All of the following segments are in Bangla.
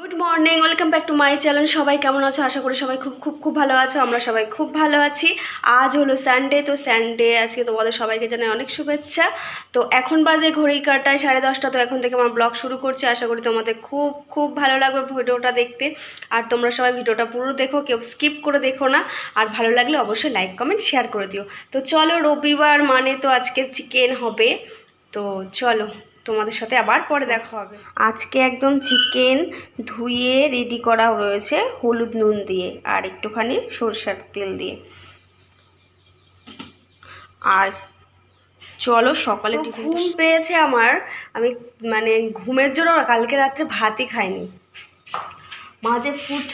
Good morning welcome back to my channel সবাই কেমন আছো? আশা করি সবাই খুব খুব খুব ভালো আছো। আমরা সবাই খুব ভালো আছি। আজ হলো সানডে তো সানডে আজকে তোমাদের সবাইকে জানাই অনেক শুভেচ্ছা। তো এখন বাজে ঘড়ি কাটায় সাড়ে দশটা, তো এখন থেকে আমার ব্লগ শুরু করছি। আশা করি তোমাদের খুব খুব ভালো লাগবে ভিডিওটা দেখতে। আর তোমরা সবাই ভিডিওটা পুরো দেখো, কেউ স্কিপ করে দেখো না। আর ভালো লাগলে অবশ্যই লাইক কমেন্ট শেয়ার করে দিও। তো চলো রবিবার মানে তো আজকে চিকেন হবে। তো চলো। তোমাদের সাথে আবার পরে দেখা হবে। আজকে একদম চিকেন ধুয়ে রেডি করা রয়েছে হলুদ নুন দিয়ে আর একটুখানি সরষের তেল দিয়ে। আর চলো সকালে ঘুম পেয়েছে আমার। আমি মানে ঘুমের জন্য কালকে রাত্রে ভাতই খাইনি। মাঝে ফুড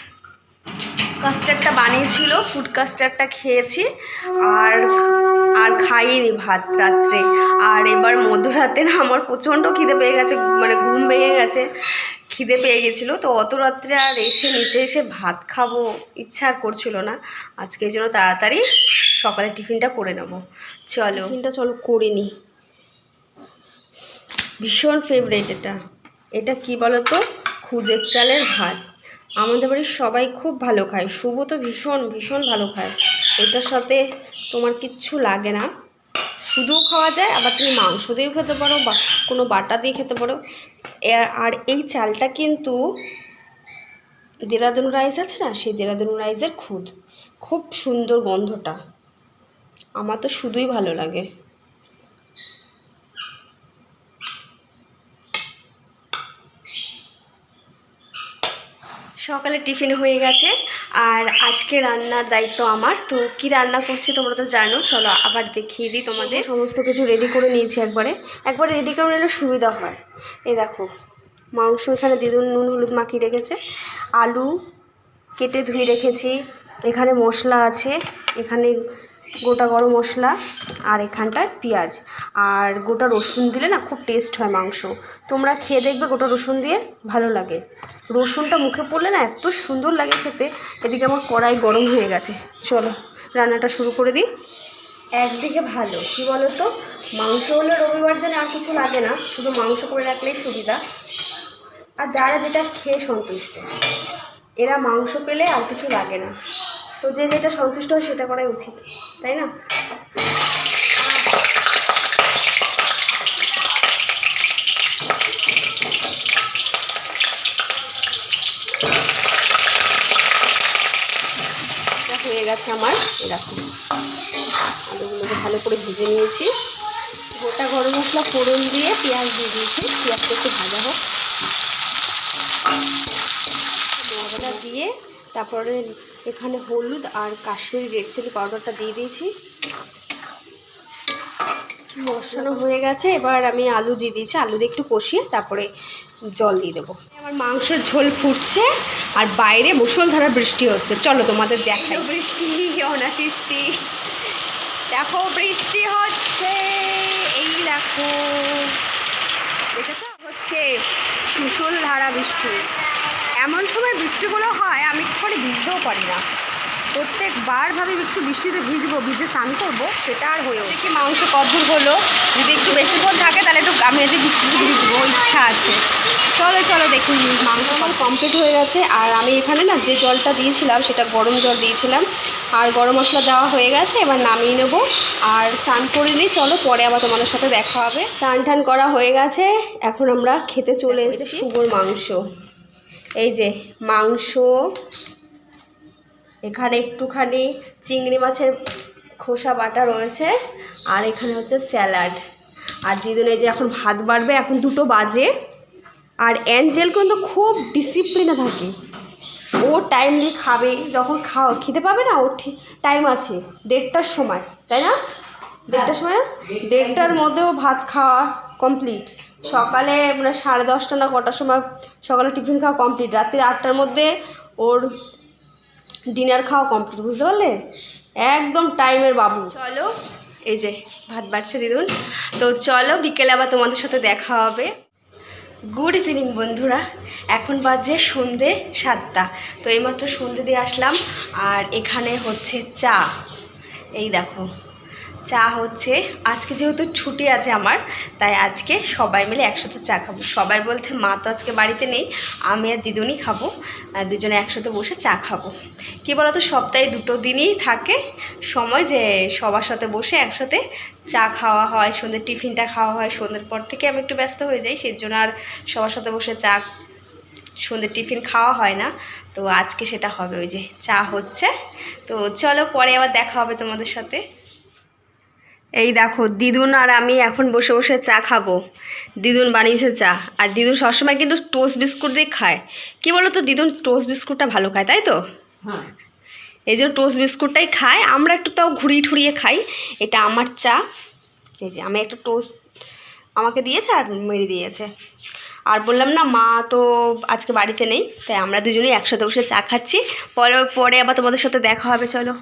কাস্টার্ডটা বানিয়েছিল ফুড কাস্টার্ডটা খেয়েছি। আর আর খাইনি ভাত রাত্রে। আর এবার মধ্যরাতে না আমার প্রচণ্ড খিদে পেয়ে গেছে মানে ঘুম ভেঙে গেছে, খিদে পেয়ে গেছিল। তো অত রাত্রে আর এসে নিচে এসে ভাত খাব ইচ্ছা আর করছিল না। আজকে জন্য তাড়াতাড়ি সকালে টিফিনটা করে নেব। চলো। টিফিনটা চলো করে নিই ভীষণ ফেভারিট এটা। এটা কি বলো তো খুদের চালের ভাত। আমাদের বাড়ির সবাই খুব ভালো খায়। শুভ তো ভীষণ ভীষণ ভালো খায়। এটার সাথে তোমার কিচ্ছু লাগে না। শুধুও খাওয়া যায়, আবার তুমি মাংস দিয়েও খেতে পারো বা কোনো বাটা দিয়ে খেতে পারো। আর এই চালটা কিন্তু দেরাদুন রাইস আছে না, সেই দেরাদুন রাইসের খুদ। খুব সুন্দর গন্ধটা। আমার তো শুধুই ভালো লাগে। সকালে টিফিন হয়ে গেছে আর আজকে রান্নার দায়িত্ব আমার। তো কি রান্না করছি তোমরা তো জানো। চলো আবার দেখিয়ে দিই তোমাদের। সমস্ত কিছু রেডি করে নিয়েছি একবারে। একবারে রেডি করে নিলে সুবিধা হয়। এ দেখো, মাংস এখানে দিদুন নুন হলুদ মাখিয়ে রেখেছে। আলু কেটে ধুয়ে রেখেছি। এখানে মশলা আছে। এখানে গোটা গরম মশলা আর এখানটায় পেঁয়াজ। আর গোটা রসুন দিলে না খুব টেস্ট হয় মাংস। তোমরা খেয়ে দেখবে গোটা রসুন দিয়ে ভালো লাগে। রসুনটা মুখে পড়লে না এত সুন্দর লাগে খেতে, এদিকে আমার কড়াই গরম হয়ে গেছে। চলো, রান্নাটা শুরু করে দিই। একদিকে ভালো, কি বলো তো মাংস হলে রবিবার দিন আর কিছু লাগে না, শুধু মাংস করে রাখলেই সুবিধা। আর যারা যেটা খেয়ে সন্তুষ্ট, এরা মাংস পেলে আর কিছু লাগে না। তো যে যেটা সন্তুষ্ট হয় সেটা করাই উচিত, তাই না? হয়ে গেছে আমার, এরকম। আলুগুলোকে ভালো করে ভেজে নিয়েছি। গোটা গরম মশলা ফোড়ন দিয়ে পেঁয়াজ দিয়ে দিয়েছি, পেঁয়াজটা একটু ভাজা হোক। মশলা দিয়ে তারপরে এখানে হলুদ আর কাশ্মীরি রেড চিলি পাউডারটা দিয়ে দিয়েছি। মশানো হয়ে গেছে, এবার আমি আলু দিয়ে দিয়েছি। আলু দিয়ে একটু কষিয়ে তারপরে জল দিয়ে দেবো। আমার মাংসের ঝোল ফুটছে আর বাইরে মুসলধারা বৃষ্টি হচ্ছে। চলো তোমাদের দেখাই। বৃষ্টি অনাসৃষ্টি দেখো বৃষ্টি হচ্ছে, এই দেখো। দেখেছ? হচ্ছে মুসলধারা বৃষ্টি। এমন সময় বৃষ্টিগুলো হয় আমি করে ভিজতেও পারি না। প্রত্যেকবার ভাবি একটু বৃষ্টিতে ভিজবো ভিজে স্নান করব সেটা আর হয়ে ওঠে মাংস কদ্দূর হলো। যদি একটু বেশিক্ষণ থাকে তাহলে একটু আমি আজকে বৃষ্টিতে ভিজবো ইচ্ছা আছে। চলো চলো দেখুন মাংস আমার কমপ্লিট হয়ে গেছে। আর আমি এখানে না যে জলটা দিয়েছিলাম সেটা গরম জল দিয়েছিলাম। আর গরম মশলা দেওয়া হয়ে গেছে এবার নামিয়ে নেব। আর স্নান করে নিই চলো পরে আবার তোমাদের সাথে দেখা হবে। স্নান টান করা হয়ে গেছে এখন আমরা খেতে চলে এসেছি। শুভর মাংস। এই যে মাংস, এখানে একটুখানি চিংড়ি মাছের খোসা বাটা রয়েছে, আর এখানে হচ্ছে স্যালাড। আর দিদুন এই যে এখন ভাত বাড়বে, এখন দুটো বাজে। আর অ্যাঞ্জেল কিন্তু খুব ডিসিপ্লিনে থাকে। ও টাইমলি খাবে, যখন খাও খেতে পাবে না? ওর ঠিক টাইম আছে, দেড়টার সময়, তাই না? দেড়টার সময়? দেড়টার মধ্যেও ভাত খাওয়া কমপ্লিট সকালে মানে সাড়ে দশটা না কটার সময় সকালে টিফিন খাওয়া কমপ্লিট রাত্রি আটটার মধ্যে ওর ডিনার খাওয়া কমপ্লিট বুঝতে পারলে? একদম টাইমের বাবু। চলো, এই যে ভাত বাড়ছে দিদুন। তো চলো, বিকেলে আবার তোমাদের সাথে দেখা হবে। গুড ইভিনিং বন্ধুরা। এখন বাজে সন্ধে সাতটা। তো এইমাত্র সন্ধে দিয়ে আসলাম, আর এখানে হচ্ছে চা। এই দেখো। চা হচ্ছে। আজকে যেহেতু ছুটি আছে আমার, তাই আজকে সবাই মিলে একসাথে চা খাব। সবাই বলতে মা তো আজকে বাড়িতে নেই, আমি আর দিদুনই খাব। দুজনে একসাথে বসে চা খাব। কী বলতো, সপ্তাহে দুটো দিনই থাকে সময় যে সবার সাথে বসে একসাথে চা খাওয়া হয়, সন্ধ্যের টিফিনটা খাওয়া হয়। সন্ধ্যের পর থেকে আমি একটু ব্যস্ত হয়ে যাই সেই জন্য আর সবার সাথে বসে চা, সন্ধ্যের টিফিন খাওয়া হয় না। তো আজকে সেটা হবে, ওই যে চা হচ্ছে। তো চলো পরে আবার দেখা হবে তোমাদের সাথে। এই দেখো দিদুন আর আমি এখন বসে বসে চা খাব। দিদুন বানিয়েছে চা আর দিদুন সবসময় কিন্তু টোস্ট বিস্কুট দিয়ে খায়। কি বলো তো দিদুন টোস্ট বিস্কুটটা ভালো খায় তাই তো? হ্যাঁ। এই যে টোস্ট বিস্কুটটাই খায় আমরা একটু তাও ঘুরিয়ে ঠুরিয়ে খাই। এটা আমার চা এই যে আমি একটা টোস্ট আমাকে দিয়েছে আর মেরে দিয়েছে। আর বললাম না মা তো আজকে বাড়িতে নেই তাই আমরা দুজনেই একসাথে বসে চা খাচ্ছি। পরে পরে আবার তোমাদের সাথে দেখা হবে চলো।